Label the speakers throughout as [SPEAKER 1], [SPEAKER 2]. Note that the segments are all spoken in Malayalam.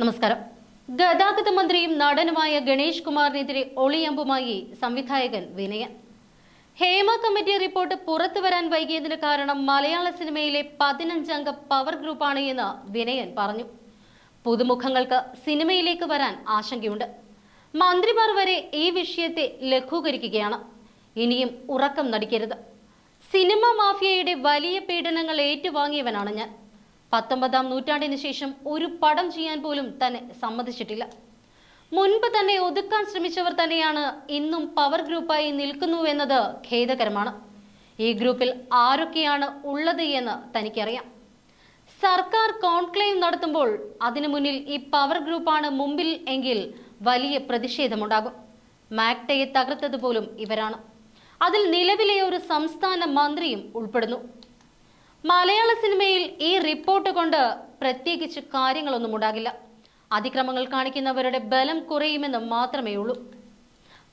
[SPEAKER 1] നമസ്കാരം. ഗതാഗത മന്ത്രിയും നടനുമായ ഗണേഷ് കുമാറിനെതിരെ ഒളിയമ്പുമായി സംവിധായകൻ വിനയൻ. ഹേമ കമ്മിറ്റി റിപ്പോർട്ട് പുറത്തു വരാൻ വൈകിയതിന് കാരണം മലയാള സിനിമയിലെ പതിനഞ്ചംഗ പവർ ഗ്രൂപ്പാണ് എന്ന് വിനയൻ പറഞ്ഞു. പുതുമുഖങ്ങൾക്ക് സിനിമയിലേക്ക് വരാൻ ആശങ്കയുണ്ട്. മന്ത്രിമാർ വരെ ഈ വിഷയത്തെ ലഘൂകരിക്കുകയാണ്. ഇനിയും ഉറക്കം നടിക്കരുത്. സിനിമ മാഫിയയുടെ വലിയ പീഡനങ്ങൾ ഏറ്റുവാങ്ങിയവനാണ് ഞാൻ. പത്തൊമ്പതാം നൂറ്റാണ്ടിന് ശേഷം ഒരു പടം ചെയ്യാൻ പോലും തന്നെ സമ്മതിച്ചിട്ടില്ല. മുൻപ് തന്നെ ഒതുക്കാൻ ശ്രമിച്ചവർ തന്നെയാണ് ഇന്നും പവർ ഗ്രൂപ്പായി നിൽക്കുന്നുവെന്നത് ഖേദകരമാണ്. ഈ ഗ്രൂപ്പിൽ ആരൊക്കെയാണ് ഉള്ളത് എന്ന് തനിക്കറിയാം. സർക്കാർ കോൺക്ലേവ് നടത്തുമ്പോൾ അതിനു മുന്നിൽ ഈ പവർ ഗ്രൂപ്പാണ് മുമ്പിൽ എങ്കിൽ വലിയ പ്രതിഷേധമുണ്ടാകും. മാക്ടയെ തകർത്തത് പോലും ഇവരാണ്. അതിൽ നിലവിലെ ഒരു സംസ്ഥാന മന്ത്രിയും ഉൾപ്പെടുന്നു. മലയാള സിനിമയിൽ ഈ റിപ്പോർട്ട് കൊണ്ട് പ്രത്യേകിച്ച് കാര്യങ്ങളൊന്നും ഉണ്ടാകില്ല. അതിക്രമങ്ങൾ കാണിക്കുന്നവരുടെ ബലം കുറയുമെന്ന് മാത്രമേ ഉള്ളൂ.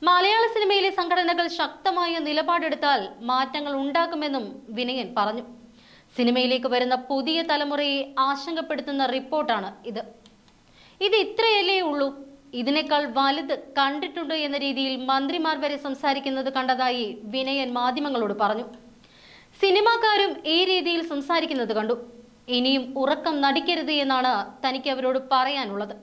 [SPEAKER 1] മലയാള സിനിമയിലെ സംഘടനകൾ ശക്തമായ നിലപാടെടുത്താൽ മാറ്റങ്ങൾ ഉണ്ടാക്കുമെന്നും വിനയൻ പറഞ്ഞു. സിനിമയിലേക്ക് വരുന്ന പുതിയ തലമുറയെ ആശങ്കപ്പെടുത്തുന്ന റിപ്പോർട്ടാണ് ഇത്. ഇത് ഇത്രയല്ലേ ഉള്ളൂ. ഇതിനേക്കാൾ വലുത് കണ്ടിട്ടുണ്ട് എന്ന രീതിയിൽ മന്ത്രിമാർ വരെ സംസാരിക്കുന്നത് കണ്ടതായി വിനയൻ മാധ്യമങ്ങളോട് പറഞ്ഞു. സിനിമാക്കാരും ഈ രീതിയിൽ സംസാരിക്കുന്നത് കണ്ടു. ഇനിയും ഉറക്കം നടിക്കരുത് എന്നാണ് തനിക്ക് അവരോട് പറയാനുള്ളത്.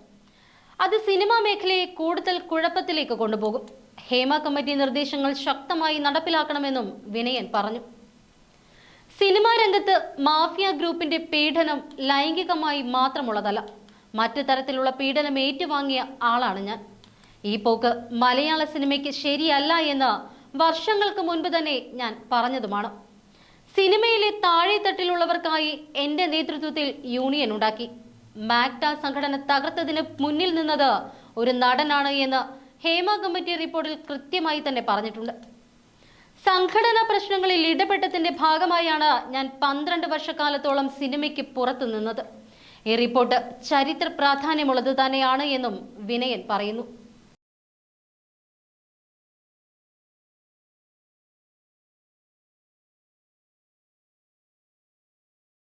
[SPEAKER 1] അത് സിനിമാ മേഖലയെ കൂടുതൽ കുഴപ്പത്തിലേക്ക് കൊണ്ടുപോകും. ഹേമ കമ്മിറ്റി നിർദ്ദേശങ്ങൾ ശക്തമായി നടപ്പിലാക്കണമെന്നും വിനയൻ പറഞ്ഞു. സിനിമാ രംഗത്ത് മാഫിയ ഗ്രൂപ്പിന്റെ പീഡനം ലൈംഗികമായി മാത്രമുള്ളതല്ല മറ്റു തരത്തിലുള്ള പീഡനം ഏറ്റുവാങ്ങിയ ആളാണ് ഞാൻ. ഈ പോക്ക് മലയാള സിനിമയ്ക്ക് ശരിയല്ല എന്ന് വർഷങ്ങൾക്ക് മുൻപ് തന്നെ ഞാൻ പറഞ്ഞതുമാണ്. സിനിമയിലെ താഴെത്തട്ടിലുള്ളവർക്കായി എന്റെ നേതൃത്വത്തിൽ യൂണിയൻ ഉണ്ടാക്കി. മാക്ട സംഘടന തകർത്തതിന് മുന്നിൽ നിന്നത് ഒരു നടനാണ് എന്ന് ഹേമ കമ്മിറ്റി റിപ്പോർട്ടിൽ കൃത്യമായി തന്നെ പറഞ്ഞിട്ടുണ്ട്. സംഘടനാ പ്രശ്നങ്ങളിൽ ഇടപെട്ടതിന്റെ ഭാഗമായാണ് ഞാൻ പന്ത്രണ്ട് വർഷക്കാലത്തോളം സിനിമയ്ക്ക് പുറത്തു നിന്നത്. ഈ റിപ്പോർട്ട് ചരിത്ര പ്രാധാന്യമുള്ളത് തന്നെയാണ് എന്നും വിനയൻ പറയുന്നു.